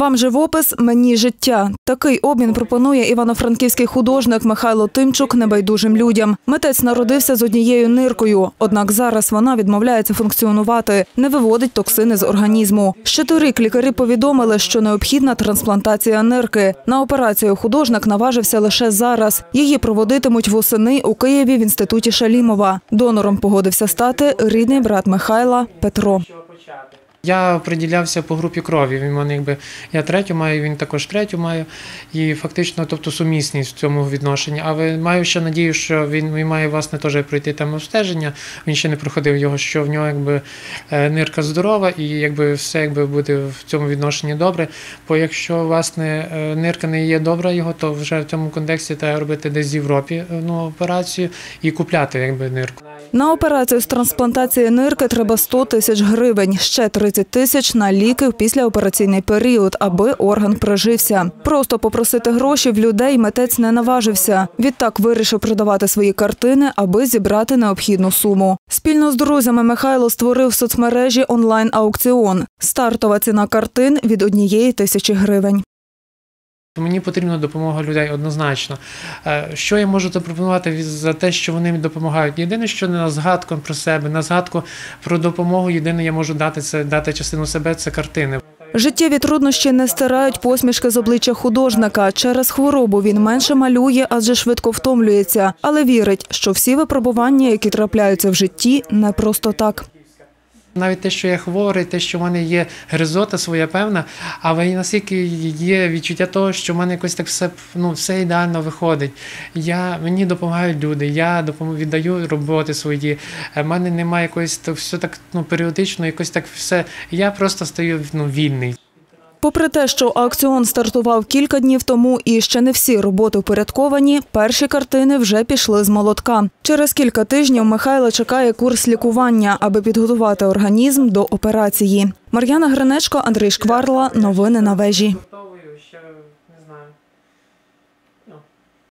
Вам живопис, мені життя. Такий обмін пропонує івано-франківський художник Михайло Тимчук небайдужим людям. Митець народився з однією ниркою, однак зараз вона відмовляється функціонувати, не виводить токсини з організму. Ще торік лікарі повідомили, що необхідна трансплантація нирки. На операцію художник наважився лише зараз. Її проводитимуть восени у Києві в інституті Шалімова. Донором погодився стати рідний брат Михайла Петро. Я приділявся по групі крові. Він мене якби я третю маю, він також третю має. І фактично, тобто сумісність в цьому відношенні. Але маю ще надію, що він, він має власне теж пройти там обстеження. Він ще не проходив його, що в нього якби е, нирка здорова, і якби все якби буде в цьому відношенні добре. Бо якщо власне е, нирка не є добра його, то вже в цьому контексті треба робити десь в Європі е, ну, операцію і купляти якби нирку. На операцію з трансплантації нирки треба 100 тисяч гривень, ще 30 тисяч на ліки в післяопераційний період, аби орган прижився. Просто попросити гроші в людей митець не наважився. Відтак вирішив продавати свої картини, аби зібрати необхідну суму. Спільно з друзями Михайло створив в соцмережі онлайн-аукціон. Стартова ціна картин від однієї тисячі гривень. Мені потрібна допомога людей однозначно. Е, Що я можу запропонувати за те, що вони мені допомагають? Єдине, що на згадку про себе, на згадку про допомогу, єдине я можу дати це дати частину себе, це картини. Життєві труднощі не стирають посмішки з обличчя художника. Через хворобу він менше малює, адже швидко втомлюється, але вірить, що всі випробування, які трапляються в житті, не просто так. Навіть те, що я хворий, те, що в мене є гризота своя певна, але наскільки є відчуття того, що в мене якось так все ну все ідеально виходить. Я мені допомагають люди, я допом- віддаю роботи свої. В мене немає якоїсь то все так ну періодично, якось так все. Я просто стаю ну вільний. Попри те, що аукціон стартував кілька днів тому і ще не всі роботи впорядковані, перші картини вже пішли з молотка. Через кілька тижнів Михайла чекає курс лікування, аби підготувати організм до операції. Мар'яна Гринечко, Андрій Шкварла. Новини на вежі.